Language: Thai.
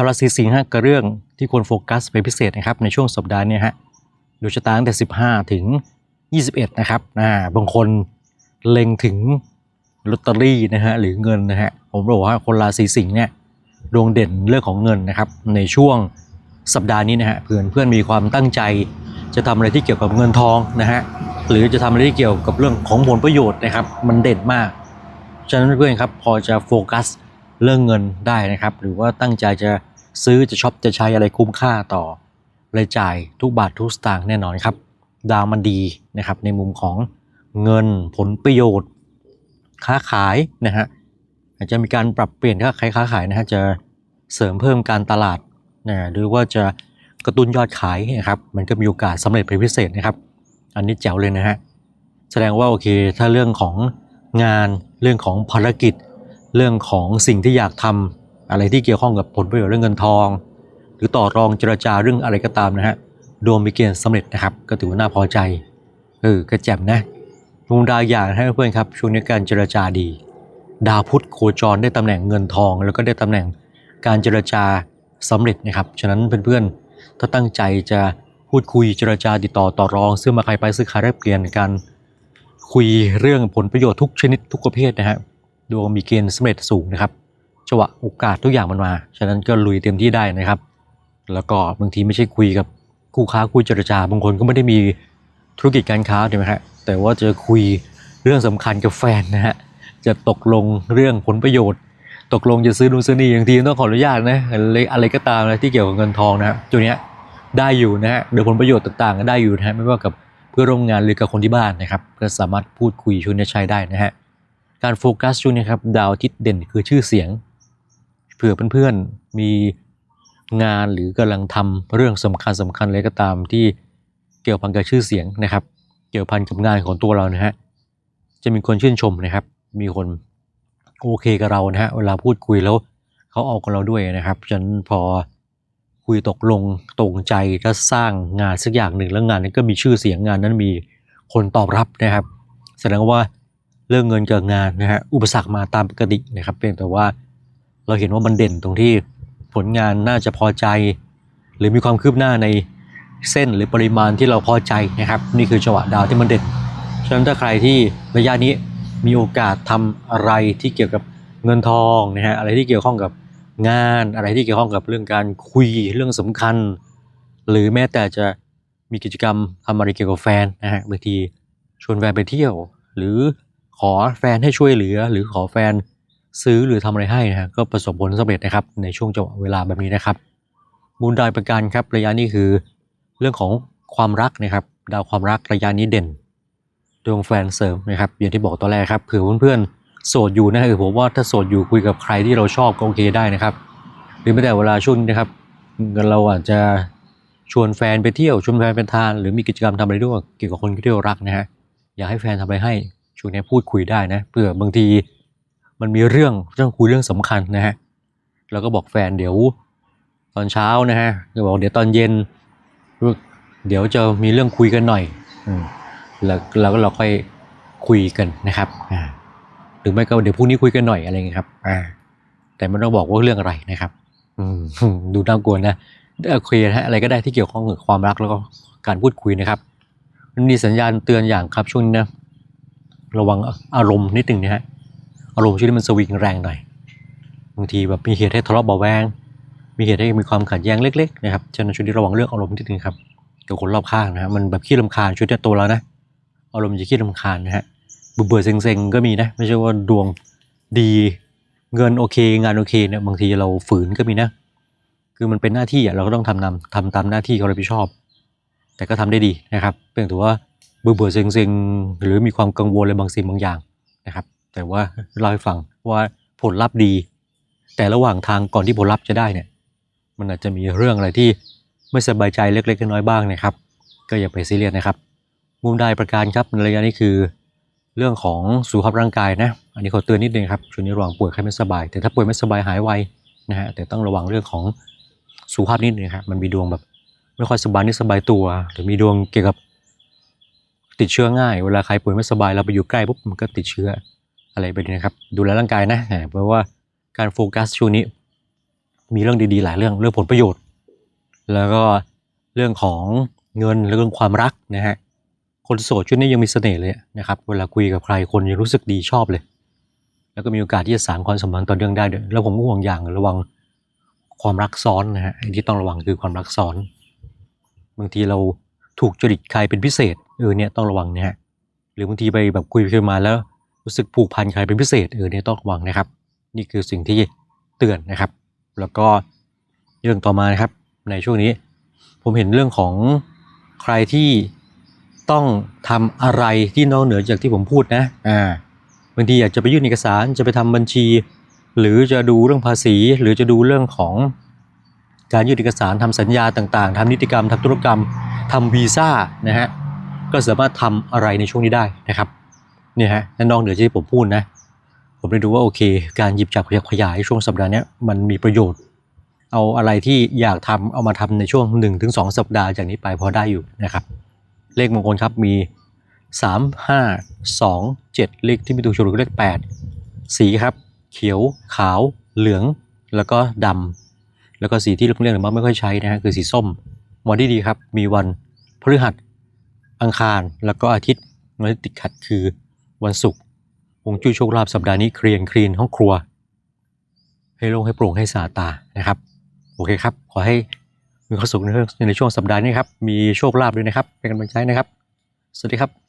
ชาวราศีสิงห์ฮะกับเรื่องที่ควรโฟกัสเป็นพิเศษนะครับในช่วงสัปดาห์นี้ฮะดูชะตาตั้งแต่ 15 ถึง 21 นะครับอ่าบางคนเล็งถึงลอตเตอรี่นะฮะหรือเงินนะฮะผมบอกว่าคนราศีสิงห์เนี่ยดวงเด่นเรื่องของเงินนะครับในช่วงสัปดาห์นี้นะฮะเพื่อนเพื่อนมีความตั้งใจ จะทำอะไรที่เกี่ยวกับเงินทองนะฮะหรือจะทำอะไรที่เกี่ยวกับเรื่องของผลประโยชน์นะครับ มันเด่นมากฉะนั้นเพื่อนครับพอจะโฟกัสเรื่องเงินได้นะครับ หรือว่าตั้งใจจะ ซื้อจะช็อปจะใช้อะไรคุ้มค่าต่อรายจ่ายทุกบาททุกสตางค์แน่นอนครับ ดาวมันดีนะครับในมุมของเงินผลประโยชน์ ค้าขายนะฮะอาจจะมีการปรับเปลี่ยนค้าขายค้าขายนะฮะจะเสริมเพิ่มการตลาดนะหรือว่าจะกระตุ้นยอดขายนะครับมันก็มีโอกาสสำเร็จเป็นพิเศษนะครับ อันนี้แจ๋วเลยนะฮะแสดงว่าโอเคถ้าเรื่องของงานเรื่องของภารกิจ เรื่องของสิ่งที่อยากทำ อะไรที่เกี่ยวข้องกับผลประโยชน์เรื่องเงินทอง หรือต่อรองเจรจาเรื่องอะไรก็ตามนะฮะดวงมีเกณฑ์สำเร็จนะครับ ก็ถือว่าน่าพอใจเออก็แจ่มนะดวงดาวอย่างให้เพื่อนครับช่วงนี้การเจรจาดี ดาวพุธโคจรได้ตำแหน่งเงินทอง แล้วก็ได้ตำแหน่งการเจรจาสำเร็จนะครับฉะนั้นเพื่อนๆถ้าตั้งใจจะพูดคุยเจรจาติดต่อต่อรอง ซื้อมาใครไปซื้อขายแลกเปลี่ยนกัน คุยเรื่องผลประโยชน์ทุกชนิดทุกประเภทนะฮะดวงมีเกณฑ์สำเร็จสูงนะครับ จังหวะโอกาสทุกอย่างมันมา ฉะนั้นก็ลุยเต็มที่ได้นะครับ แล้วก็บางทีไม่ใช่คุยกับคู่ค้าคุยเจรจา บางคนก็ไม่ได้มีธุรกิจการค้าใช่ไหมฮะ แต่ว่าจะคุยเรื่องสำคัญกับแฟนนะฮะ จะตกลงเรื่องผลประโยชน์ ตกลงจะซื้อนู่นซื้อนี่บางทีต้องขออนุญาตนะอะไรอะไรก็ตามนะที่เกี่ยวกับเงินทองนะครับตัวเนี้ได้อยู่นะฮะหรือผลประโยชน์ต่างๆก็ได้อยู่นะฮะไม่ว่ากับเพื่อนร่วมงานหรือกับคนที่บ้านนะครับ ก็สามารถพูดคุยช่วยใช้ได้นะฮะ การโฟกัสช่วงนี้ครับดาวทิตย์เด่นคือชื่อเสียง เผื่อเพื่อนๆมีงานหรือกำลังทำเรื่องสำคัญสำคัญอะไรก็ตามที่เกี่ยวพันกับชื่อเสียงนะครับ เกี่ยวพันกับงานของตัวเรานะฮะจะมีคนชื่นชมนะครับ มีคนโอเคกับเรานะฮะเวลาพูดคุยแล้วเขาเอากับเราด้วยนะครับฉะนั้นพอคุยตกลงตรงใจถ้าสร้างงานสักอย่างหนึ่งแล้วงานนั้นก็มีชื่อเสียงงานนั้นมีคนตอบรับนะครับแสดงว่าเรื่องเงินกับงานนะฮะอุปสรรคมาตามปกตินะครับเพียงแต่ว่า เราเห็นว่ามันเด่นตรงที่ผลงานน่าจะพอใจ หรือมีความคืบหน้าในเส้นหรือปริมาณที่เราพอใจนะครับ นี่คือจังหวะดาวที่มันเด่นฉะนั้นถ้าใครที่ระยะนี้มีโอกาสทำอะไรที่เกี่ยวกับเงินทองนะฮะอะไรที่เกี่ยวข้องกับงานอะไรที่เกี่ยวข้องกับเรื่องการคุยเรื่องสำคัญ หรือแม้แต่จะมีกิจกรรมทำอะไรเกี่ยวกับแฟนนะฮะบางทีชวนแฟนไปเที่ยว หรือขอแฟนให้ช่วยเหลือ หรือขอแฟน ซื้อหรือทำอะไรให้นะฮะก็ประสบผลสำเร็จนะครับ ในช่วงจังหวะเวลาแบบนี้นะครับ มูลดาวประการครับระยะนี้คือ เรื่องของความรักนะครับ ดาวความรักระยะนี้เด่นดวงแฟนเสริมนะครับอย่างที่บอกตอนแรกครับเผื่อเพื่อนๆโสดอยู่นะคือผมว่าถ้าโสดอยู่คุยกับใครที่เราชอบก็โอเคได้นะครับ หรือไม่แต่เวลาช่วงนี้นะครับ เราอาจจะชวนแฟนไปเที่ยวชวนแฟนไปทาน หรือมีกิจกรรมทำอะไรด้วยเกี่ยวกับคนที่เรารักนะฮะอยากให้แฟนทำอะไรให้ช่วงนี้พูดคุยได้นะเผื่อบางที มันมีเรื่องเรื่องคุยเรื่องสำคัญนะฮะเราก็บอกแฟนเดี๋ยวตอนเช้านะฮะก็บอกเดี๋ยวตอนเย็น เดี๋ยวจะมีเรื่องคุยกันหน่อยอแล้วเราก็เราค่อยคุยกันนะครับหรือไม่ก็เดี๋ยวพรุ่งนี้คุยกันหน่อยอะไรเงี้ยครับอ่าแต่ไม่ต้องบอกว่าเรื่องอะไรนะครับ อืดูน่ากลัวนะโอเคนะฮะอะไรก็ได้ที่เกี่ยวข้องกับความรักแล้วก็การพูดคุยนะครับมันมีสัญญาณเตือนอย่างครับช่วงนี้นะระวังอารมณ์นิดหนึ่งนะฮะ อารมณ์ช่วงนี้มันสวิงแรงหน่อยบางทีแบบมีเหตุให้ทะเลาะเบาแวงมีเหตุให้มีความขัดแย้งเล็กๆนะครับฉะนั้นช่วงนี้ระวังเรื่องอารมณ์นิดนึงครับกับคนรอบข้างนะฮะมันแบบขี้รำคาญช่วงนี้ตัวเรานะอารมณ์จะขี้รำคาญนะฮะเบื่อๆเซ็งๆก็มีนะไม่ใช่ว่าดวงดีเงินโอเค งานโอเคเนี่ยบางทีเราฝืนก็มีนะคือมันเป็นหน้าที่อะเราก็ต้องทำนำทำตามหน้าที่เขารับผิดชอบ แต่ก็ทำได้ดีนะครับเพียงแต่ว่าเบื่อเบื่อๆเซ็งๆหรือมีความกังวลอะไรบางสิ่งบางอย่างนะครับ แต่ว่าเล่าให้ฟังว่าผลลัพธ์ดี แต่ระหว่างทางก่อนที่ผลลัพธ์จะได้เนี่ย มันอาจจะมีเรื่องอะไรที่ไม่สบายใจเล็กๆน้อยๆบ้างนะครับ ก็อย่าไปซีเรียสนะครับ มุมได้ประการครับในระยะนี้คือ เรื่องของสุขภาพร่างกายนะ อันนี้ขอเตือนนิดนึงครับช่วงนี้ระวังป่วยไข้ไม่สบาย แต่ถ้าป่วยไม่สบายหายไวนะฮะแต่ต้องระวังเรื่องของสุขภาพนิดนึงครับมันมีดวงแบบไม่ค่อยสบายนิดสบายตัว หรือมีดวงเกี่ยวกับติดเชื้อง่าย เวลาใครป่วยไม่สบายเราไปอยู่ใกล้ปุ๊บมันก็ติดเชื้อ อะไรไปนี้นะครับ ดูแลร่างกายนะอ่าเพราะว่าการโฟกัสช่วงนี้ มีเรื่องดีๆ หลายเรื่องเรื่องผลประโยชน์ แล้วก็เรื่องของเงินเรื่องความรักนะฮะคนโสดช่วงนี้ยังมีเสน่ห์เลยนะครับ เวลาคุยกับใครคนยังรู้สึกดีชอบเลย แล้วก็มีโอกาสที่จะสานความสัมพันธ์ต่อเนื่องได้ด้วยแล้วผมก็ห่วงอย่างระวังความรักซ้อนนะฮะไอ้ที่ต้องระวังคือความรักซ้อน บางทีเราถูกจริตใครเป็นพิเศษเออเนี่ยต้องระวังนะฮะหรือบางทีไปแบบคุยไปคุยมาแล้ว รู้สึกผูกพันใครเป็นพิเศษเออเนี่ยต้องระวังนะครับ นี่คือสิ่งที่เตือนนะครับ แล้วก็เรื่องต่อมานะครับ ในช่วงนี้ ผมเห็นเรื่องของใครที่ต้องทำอะไรที่นอกเหนือจากที่ผมพูดนะอ่าบางทีอยากจะไปยื่นเอกสารจะไปทำบัญชี หรือจะดูเรื่องภาษี หรือจะดูเรื่องของการยื่นเอกสารทำสัญญาต่างๆทำนิติกรรมทำธุรกรรมทำวีซ่านะฮะก็สามารถทำอะไรในช่วงนี้ได้นะครับ เนี่ยฮะและนนอกเหนือที่ผมพูดนะ ผมได้ดูว่าโอเค การหยิบจับขยับขยายช่วงสัปดาห์นี้มันมีประโยชน์ เอาอะไรที่อยากทำเอามาทำในช่วง1นถึงสสัปดาห์จากนี้ไปพอได้อยู่นะครับ เลขมงคลครับมี 3 5 2 7 เลขที่มีตัวชนก็เลข 8 สีครับ เขียวขาว เหลือง แล้วก็ดำแล้วก็สีที่เรียกๆหรือว่าไม่ค่อยใช้นะฮะคือสีส้มวันที่ดีครับมีวันพฤหัสอังคารแล้วก็อาทิตย์วันที่ติดขัดคือ วันศุกร์วงจุ้ยโชคลาภสัปดาห์นี้เคลียร์เคลีนห้องครัว ให้โล่งให้โปร่งให้สะอาดตานะครับ โอเคครับ ขอให้มีความสุขในเรื่องในช่วงสัปดาห์นี้ครับ มีโชคลาภด้วยนะครับ เป็นกำลังใจนะครับ สวัสดีครับ